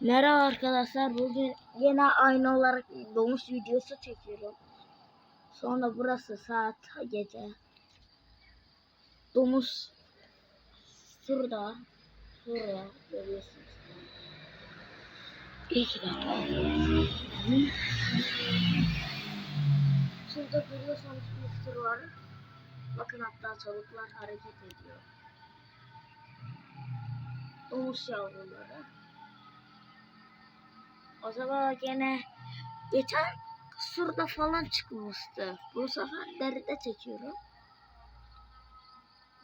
Merhaba arkadaşlar. Bugün yine aynı olarak domuz videosu çekiyorum. Sonra burası saat gece. Domuz şurada. Şurada görüyorsunuz. İki dakika. Şurada görüyorsanız bir var. Bakın hatta çocuklar hareket ediyor. Domuz yavruları. O gene geçen surda falan çıkmıştı. Bu sefer deride çekiyorum.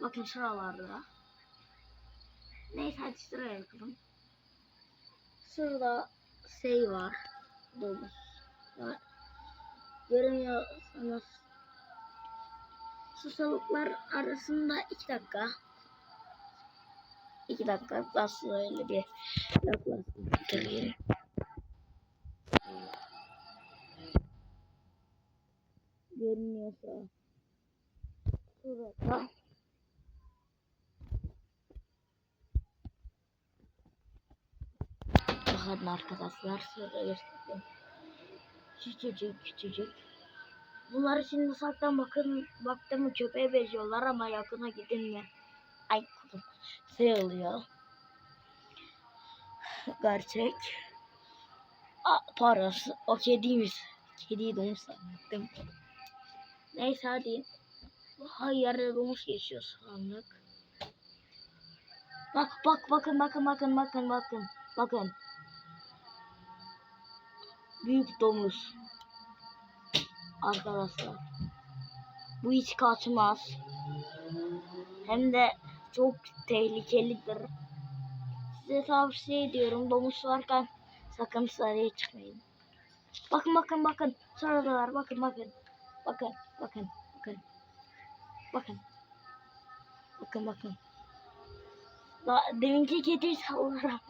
Bakın şuralarda. Neyse hadi sıraya yapalım. Şurada şey var. Domuz var. Göremiyorsanız şu saluklar arasında iki dakika. iki dakika nasıl öyle bir yaklaştım. Görünüyorsa. Şurada bakın arkadaşlar şurada göstereyim. Küçücük küçücük. Bunları şimdi uzaktan bakın baktım köpeğe benziyorlar ama yakına gidin mi? Ay şey oluyor. Gerçek. Aa, parası. O kediymiş kediyi domuz sandım Neyse hadi. Hayır domuz geçiyor sandık. Bak bak bakın bakın bakın bakın bakın. Bakın. Büyük domuz. Arkadaşlar. Bu hiç kaçmaz. Hem de çok tehlikelidir. Size tavsiye ediyorum. Domuz varken sakın sarıya çıkmayın. Bakın bakın bakın. Şuradalar bakın bakın. Bakın, bakın, bakın. Bakın. Bakın, bakın. Daha deminki kedi sallara.